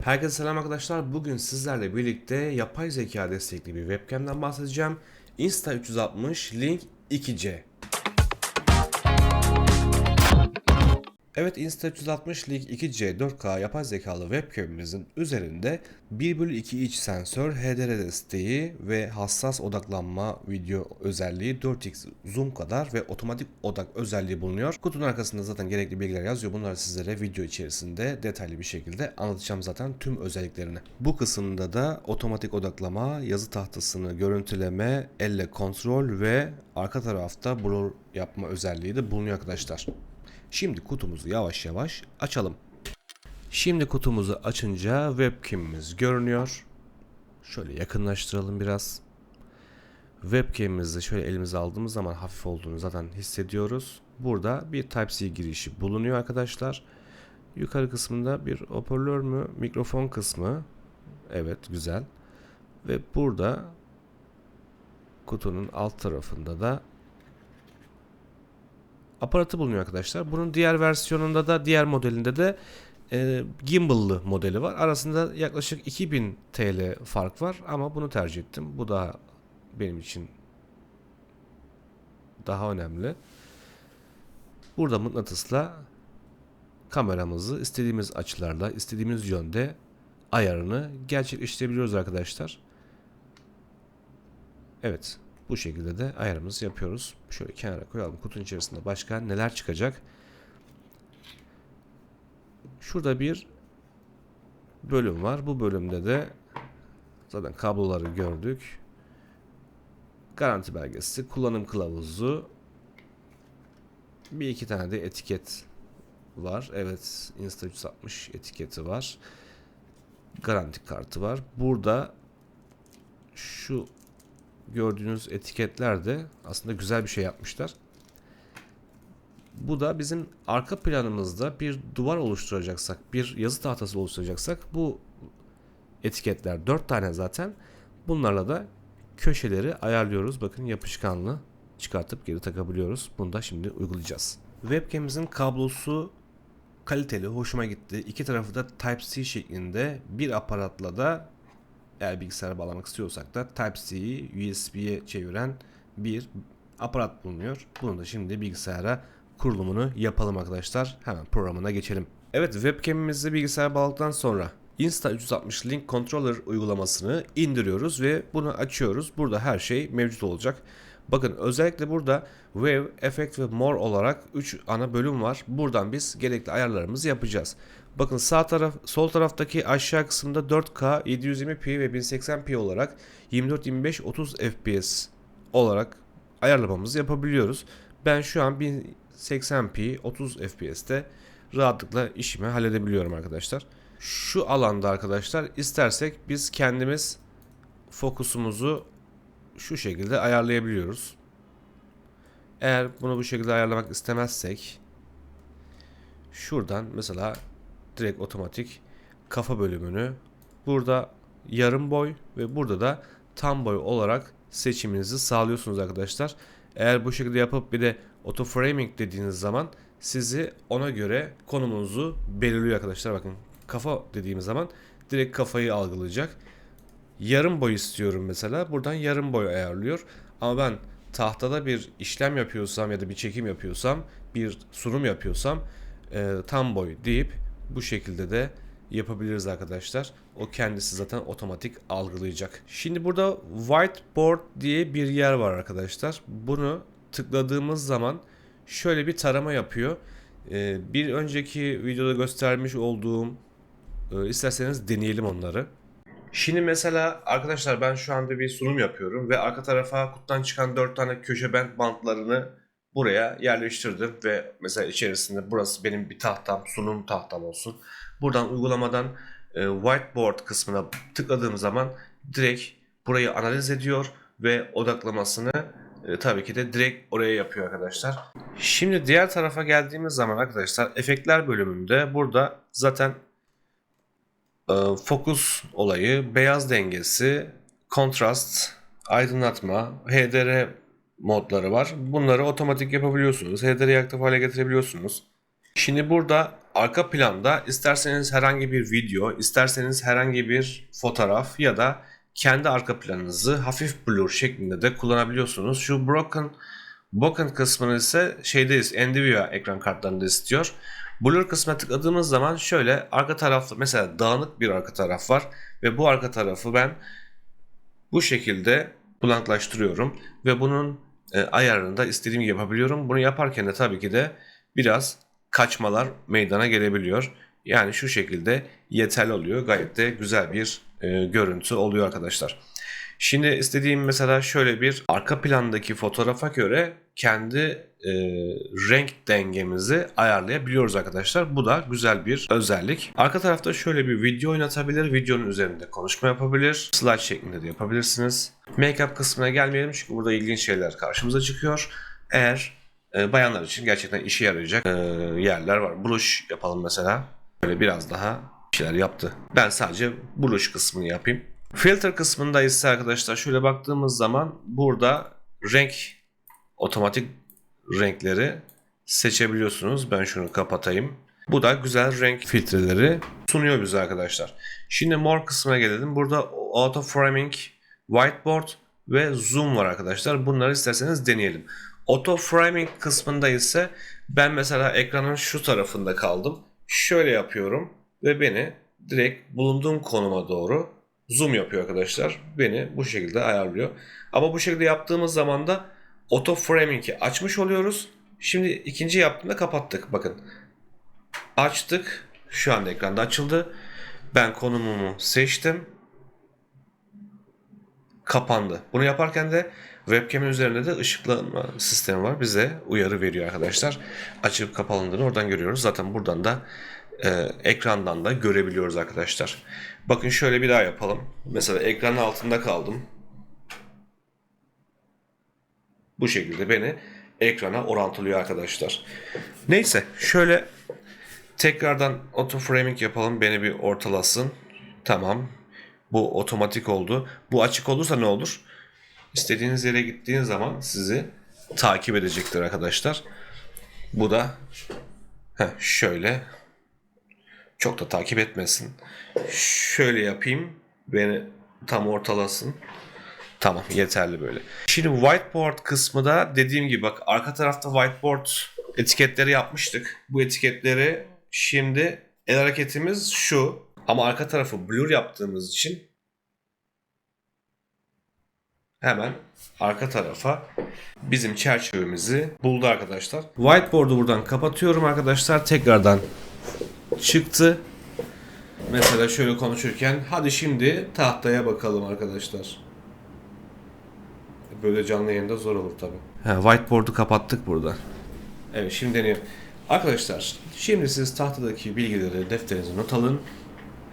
Herkese selam arkadaşlar. Bugün sizlerle birlikte yapay zeka destekli bir webcam'den bahsedeceğim. Insta360 Link 2C. Evet Insta360 Link 2C 4K yapay zekalı webcam'imizin üzerinde 1 bölü 2 iç sensör, HDR desteği ve hassas odaklanma video özelliği 4x zoom kadar ve otomatik odak özelliği bulunuyor. Kutunun arkasında zaten gerekli bilgiler yazıyor. Bunları sizlere video içerisinde detaylı bir şekilde anlatacağım zaten tüm özelliklerini. Bu kısımda da otomatik odaklama, yazı tahtasını görüntüleme, elle kontrol ve arka tarafta blur yapma özelliği de bulunuyor arkadaşlar. Şimdi kutumuzu yavaş yavaş açalım. Şimdi kutumuzu açınca webcam'imiz görünüyor. Şöyle yakınlaştıralım biraz. Webcam'imizi şöyle elimize aldığımız zaman hafif olduğunu zaten hissediyoruz. Burada bir Type-C girişi bulunuyor arkadaşlar. Yukarı kısmında bir hoparlör mü, mikrofon kısmı. Evet, güzel. Ve burada kutunun alt tarafında da aparatı bulunuyor arkadaşlar. Bunun diğer versiyonunda da diğer modelinde de e, gimbal'lı modeli var. Arasında yaklaşık 2000 TL fark var ama bunu tercih ettim. Bu daha benim için daha önemli. Burada mıknatısla kameramızı istediğimiz açılarla, istediğimiz yönde ayarını gerçekleştirebiliyoruz arkadaşlar. Evet, bu şekilde de ayarımızı yapıyoruz. Şöyle kenara koyalım. Kutunun içerisinde başka neler çıkacak? Şurada bir bölüm var. Bu bölümde de zaten kabloları gördük. Garanti belgesi, kullanım kılavuzu, bir iki tane de etiket var. Evet, Insta360 etiketi var. Garanti kartı var. Burada şu gördüğünüz etiketler de aslında güzel bir şey yapmışlar. Bu da bizim arka planımızda bir duvar oluşturacaksak, bir yazı tahtası oluşturacaksak bu etiketler 4 tane zaten. Bunlarla da köşeleri ayarlıyoruz. Bakın yapışkanlı çıkartıp geri takabiliyoruz. Bunu da şimdi uygulayacağız. Webcam'imizin kablosu kaliteli, hoşuma gitti. İki tarafı da Type-C şeklinde bir aparatla da eğer bilgisayara bağlamak istiyorsak da Type-C'yi USB'ye çeviren bir aparat bulunuyor. Bunu da şimdi bilgisayara kurulumunu yapalım arkadaşlar. Hemen programına geçelim. Evet webcam'imizi bilgisayara bağladıktan sonra Insta360 Link Controller uygulamasını indiriyoruz ve bunu açıyoruz. Burada her şey mevcut olacak. Bakın özellikle burada Wave, Effect ve More olarak 3 ana bölüm var. Buradan biz gerekli ayarlarımızı yapacağız. Bakın sağ taraf, sol taraftaki aşağı kısımda 4K, 720p ve 1080p olarak 24, 25, 30 FPS olarak ayarlamamızı yapabiliyoruz. Ben şu an 1080p, 30 FPS'te rahatlıkla işimi halledebiliyorum arkadaşlar. Şu alanda arkadaşlar istersek biz kendimiz fokusumuzu şu şekilde ayarlayabiliyoruz. Eğer bunu bu şekilde ayarlamak istemezsek şuradan mesela direkt otomatik kafa bölümünü burada yarım boy ve burada da tam boy olarak seçiminizi sağlıyorsunuz arkadaşlar. Eğer bu şekilde yapıp bir de auto framing dediğiniz zaman sizi ona göre konumunuzu belirliyor arkadaşlar. Bakın kafa dediğimiz zaman direkt kafayı algılayacak. Yarım boy istiyorum mesela. Buradan yarım boy ayarlıyor. Ama ben tahtada bir işlem yapıyorsam ya da bir çekim yapıyorsam, bir sunum yapıyorsam e, tam boy deyip bu şekilde de yapabiliriz arkadaşlar. O kendisi zaten otomatik algılayacak. Şimdi burada whiteboard diye bir yer var arkadaşlar. Bunu tıkladığımız zaman şöyle bir tarama yapıyor. Ee, bir önceki videoda göstermiş olduğum e, isterseniz deneyelim onları. Şimdi mesela arkadaşlar ben şu anda bir sunum yapıyorum ve arka tarafa kutudan çıkan 4 tane köşe bent bantlarını buraya yerleştirdim ve mesela içerisinde burası benim bir tahtam, sunum tahtam olsun. Buradan uygulamadan e, whiteboard kısmına tıkladığım zaman direkt burayı analiz ediyor ve odaklamasını e, tabii ki de direkt oraya yapıyor arkadaşlar. Şimdi diğer tarafa geldiğimiz zaman arkadaşlar efektler bölümünde burada zaten fokus olayı, beyaz dengesi, kontrast, aydınlatma, HDR modları var. Bunları otomatik yapabiliyorsunuz. HDR'yi aktif hale getirebiliyorsunuz. Şimdi burada arka planda isterseniz herhangi bir video, isterseniz herhangi bir fotoğraf ya da kendi arka planınızı hafif blur şeklinde de kullanabiliyorsunuz. Şu broken broken kısmını ise şeydeyiz Nvidia ekran kartlarında istiyor. Blur kısmına tıkladığımız zaman şöyle arka tarafta mesela dağınık bir arka taraf var ve bu arka tarafı ben bu şekilde blanklaştırıyorum ve bunun e, ayarını da istediğim gibi yapabiliyorum. Bunu yaparken de tabii ki de biraz kaçmalar meydana gelebiliyor. Yani şu şekilde yeterli oluyor. Gayet de güzel bir e, görüntü oluyor arkadaşlar. Şimdi istediğim mesela şöyle bir arka plandaki fotoğrafa göre kendi e, renk dengemizi ayarlayabiliyoruz arkadaşlar. Bu da güzel bir özellik. Arka tarafta şöyle bir video oynatabilir. Videonun üzerinde konuşma yapabilir. Slide şeklinde de yapabilirsiniz. Make-up kısmına gelmeyelim çünkü burada ilginç şeyler karşımıza çıkıyor. Eğer e, bayanlar için gerçekten işe yarayacak e, yerler var. Blush yapalım mesela. Böyle biraz daha şeyler yaptı. Ben sadece blush kısmını yapayım. Filter kısmında ise arkadaşlar şöyle baktığımız zaman burada renk otomatik renkleri seçebiliyorsunuz. Ben şunu kapatayım. Bu da güzel renk filtreleri sunuyor bize arkadaşlar. Şimdi more kısmına gelelim. Burada auto framing, whiteboard ve zoom var arkadaşlar. Bunları isterseniz deneyelim. Auto framing kısmında ise ben mesela ekranın şu tarafında kaldım. Şöyle yapıyorum ve beni direkt bulunduğum konuma doğru zoom yapıyor arkadaşlar. Beni bu şekilde ayarlıyor. Ama bu şekilde yaptığımız zaman da auto framing'i açmış oluyoruz. Şimdi ikinci yaptığımda kapattık. Bakın. Açtık. Şu anda ekranda açıldı. Ben konumumu seçtim. Kapandı. Bunu yaparken de webcam'in üzerinde de ışıklanma sistemi var. Bize uyarı veriyor arkadaşlar. Açıp kapalandığını oradan görüyoruz. Zaten buradan da e, ekrandan da görebiliyoruz arkadaşlar. Bakın şöyle bir daha yapalım. Mesela ekranın altında kaldım. Bu şekilde beni ekrana orantılıyor arkadaşlar. Neyse şöyle tekrardan auto framing yapalım. Beni bir ortalasın. Tamam. Bu otomatik oldu. Bu açık olursa ne olur? İstediğiniz yere gittiğiniz zaman sizi takip edecektir arkadaşlar. Bu da heh, şöyle çok da takip etmesin. Şöyle yapayım. Beni tam ortalasın. Tamam yeterli böyle. Şimdi whiteboard kısmı da dediğim gibi bak arka tarafta whiteboard etiketleri yapmıştık. Bu etiketleri şimdi el hareketimiz şu. Ama arka tarafı blur yaptığımız için hemen arka tarafa bizim çerçevemizi buldu arkadaşlar. Whiteboard'u buradan kapatıyorum arkadaşlar. Tekrardan çıktı. Mesela şöyle konuşurken hadi şimdi tahtaya bakalım arkadaşlar. Böyle canlı yayında zor olur tabi. whiteboard'u kapattık burada. Evet şimdi deneyelim. Arkadaşlar şimdi siz tahtadaki bilgileri defterinize not alın.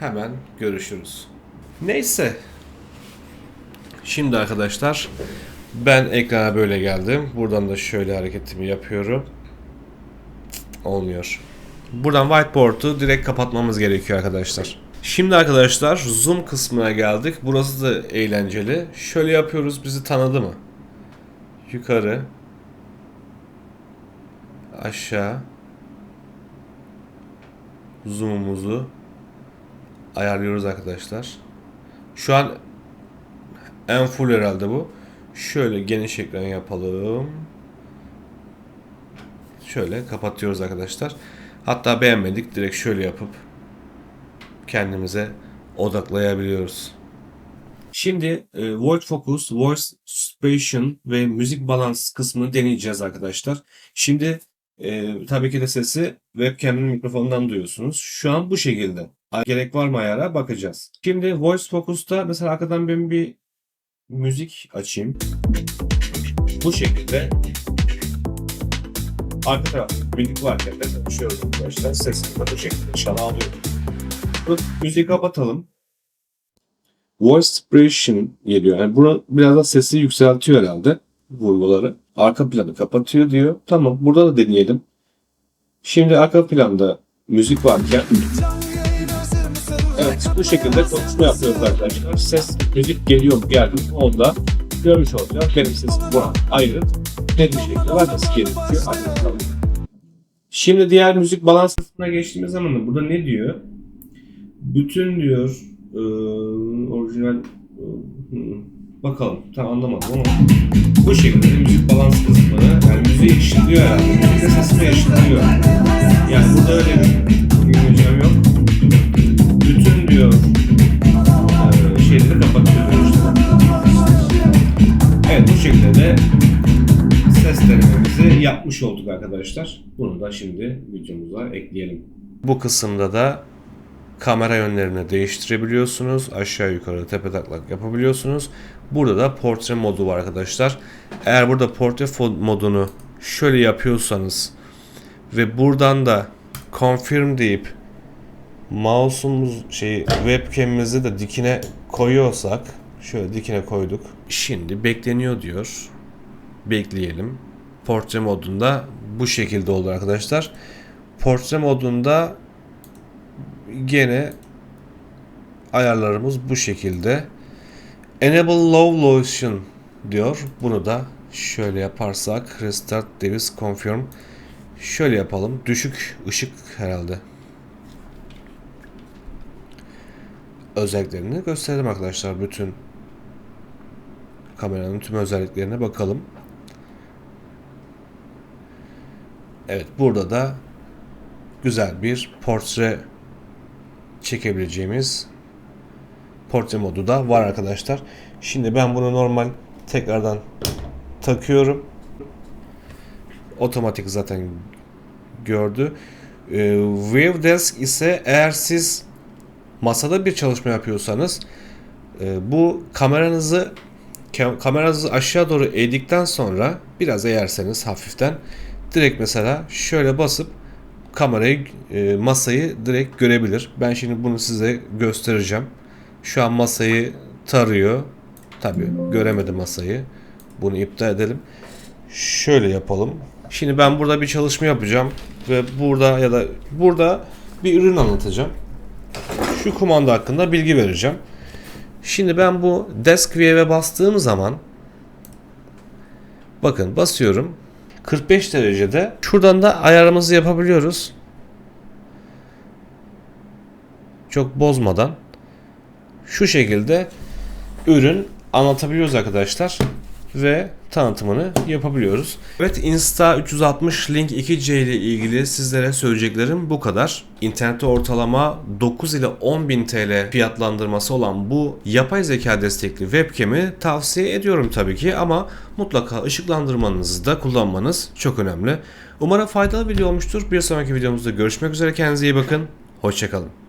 Hemen görüşürüz. Neyse. Şimdi arkadaşlar ben ekrana böyle geldim. Buradan da şöyle hareketimi yapıyorum. Olmuyor. Buradan whiteboard'u direkt kapatmamız gerekiyor arkadaşlar. Şimdi arkadaşlar zoom kısmına geldik. Burası da eğlenceli. Şöyle yapıyoruz bizi tanıdı mı? Yukarı. Aşağı. Zoom'umuzu ayarlıyoruz arkadaşlar. Şu an en full herhalde bu. Şöyle geniş ekran yapalım. Şöyle kapatıyoruz arkadaşlar. Hatta beğenmedik direkt şöyle yapıp kendimize odaklayabiliyoruz. Şimdi e, Voice Focus, Voice Suppression ve müzik balans kısmını deneyeceğiz arkadaşlar. Şimdi e, tabii ki de sesi webcam'in mikrofonundan duyuyorsunuz. Şu an bu şekilde. Gerek var mı ayara bakacağız. Şimdi Voice Focus'ta mesela arkadan ben bir müzik açayım. Bu şekilde arka tarafta müzik varken mesela şöyle arkadaşlar sesini bu şekilde. Bu müziği kapatalım. Voice suppression geliyor. Yani burada biraz da sesi yükseltiyor herhalde vurguları. Arka planı kapatıyor diyor. Tamam burada da deneyelim. Şimdi arka planda müzik varken Evet bu şekilde konuşma yapıyoruz arkadaşlar. Ses müzik geliyor mu geldi mi onu da görmüş olacağız. Benim sesim bu ayrı. Net bir şekilde var nasıl gerekiyor. Şimdi diğer müzik balans kısmına geçtiğimiz zaman da burada ne diyor? Bütün diyor e, orijinal e, bakalım tam anlamadım ama bu şekilde müzik balans kısmını yani müziği eşitliyor herhalde. Müzik sesini eşitliyor. Yani burada öyle bir İngilizcem yok. Bütün diyor e, şeyleri kapatıyor. Evet bu şekilde de ses denememizi yapmış olduk arkadaşlar. Bunu da şimdi videomuza ekleyelim. Bu kısımda da kamera yönlerini değiştirebiliyorsunuz. Aşağı yukarı tepe taklak yapabiliyorsunuz. Burada da portre modu var arkadaşlar. Eğer burada portre modunu şöyle yapıyorsanız ve buradan da confirm deyip mouse'umuz şey webcam'imizi de dikine koyuyorsak şöyle dikine koyduk. Şimdi bekleniyor diyor. Bekleyelim. Portre modunda bu şekilde oldu arkadaşlar. Portre modunda gene ayarlarımız bu şekilde. Enable Low Motion diyor. Bunu da şöyle yaparsak Restart Device Confirm şöyle yapalım. Düşük ışık herhalde. Özelliklerini gösterelim arkadaşlar. Bütün kameranın tüm özelliklerine bakalım. Evet burada da güzel bir portre çekebileceğimiz portre modu da var arkadaşlar. Şimdi ben bunu normal tekrardan takıyorum. Otomatik zaten gördü. Ee, Wave Desk ise eğer siz masada bir çalışma yapıyorsanız e, bu kameranızı ka- kameranızı aşağı doğru eğdikten sonra biraz eğerseniz hafiften direkt mesela şöyle basıp kamerayı e, masayı direkt görebilir. Ben şimdi bunu size göstereceğim. Şu an masayı tarıyor. Tabi göremedi masayı. Bunu iptal edelim. Şöyle yapalım. Şimdi ben burada bir çalışma yapacağım ve burada ya da burada bir ürün anlatacağım. Şu kumanda hakkında bilgi vereceğim. Şimdi ben bu Desk View'e bastığım zaman bakın basıyorum. 45 derecede. Şuradan da ayarımızı yapabiliyoruz. Çok bozmadan. Şu şekilde ürün anlatabiliyoruz arkadaşlar ve tanıtımını yapabiliyoruz. Evet Insta 360 Link 2C ile ilgili sizlere söyleyeceklerim bu kadar. İnternette ortalama 9 ile 10 bin TL fiyatlandırması olan bu yapay zeka destekli webcam'i tavsiye ediyorum tabii ki ama mutlaka ışıklandırmanızı da kullanmanız çok önemli. Umarım faydalı video olmuştur. Bir sonraki videomuzda görüşmek üzere. Kendinize iyi bakın. Hoşçakalın.